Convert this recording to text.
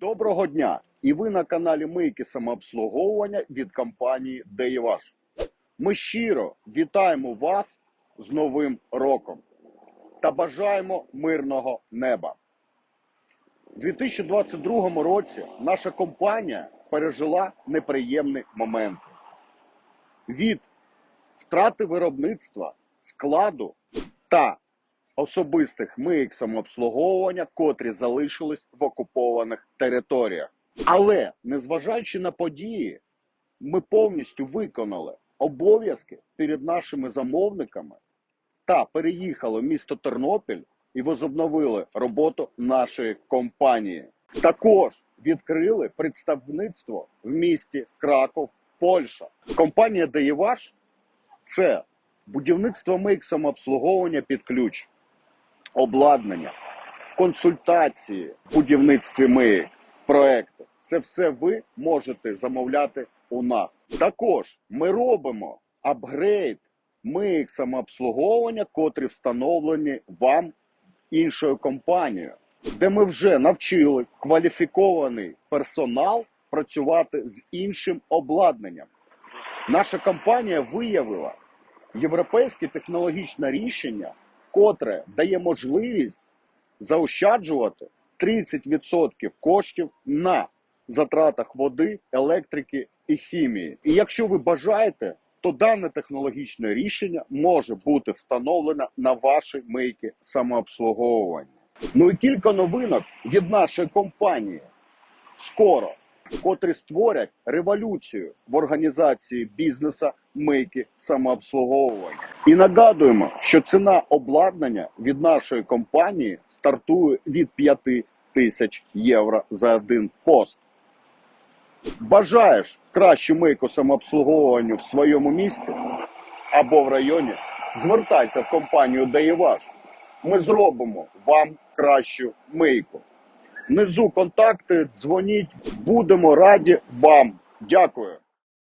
Доброго дня! І ви на каналі Мийки самообслуговування від компанії Деєваш. Ми щиро вітаємо вас з Новим роком та бажаємо мирного неба. У 2022 році наша компанія пережила неприємні моменти. Від втрати виробництва, складу та особистих мийок самообслуговування, котрі залишились в окупованих територіях. Але незважаючи на події, ми повністю виконали обов'язки перед нашими замовниками та переїхали в місто Тернопіль і возобновили роботу нашої компанії. Також відкрили представництво в місті Краков, Польща. Компанія Деєваш це будівництво мийк самообслуговування під ключ, обладнання, консультації в будівництві мийок, проекти. Це все ви можете замовляти у нас. Також ми робимо апгрейд мийок самообслуговування, котрі встановлені вам іншою компанією, де ми вже навчили кваліфікований персонал працювати з іншим обладнанням. Наша компанія виявила європейське технологічне рішення, котре дає можливість заощаджувати 30% коштів на затратах води, електрики і хімії. І якщо ви бажаєте, то дане технологічне рішення може бути встановлено на ваші мийки самообслуговування. Ну і кілька новинок від нашої компанії скоро, котрі створять революцію в організації бізнесу мийки самообслуговування. І нагадуємо, що ціна обладнання від нашої компанії стартує від 5 тисяч євро за один пост. Бажаєш кращу мийку самообслуговуванню в своєму місті або в районі? Звертайся в компанію Деєваш. Ми зробимо вам кращу мийку. Внизу контакти, дзвоніть, будемо раді вам. Дякую.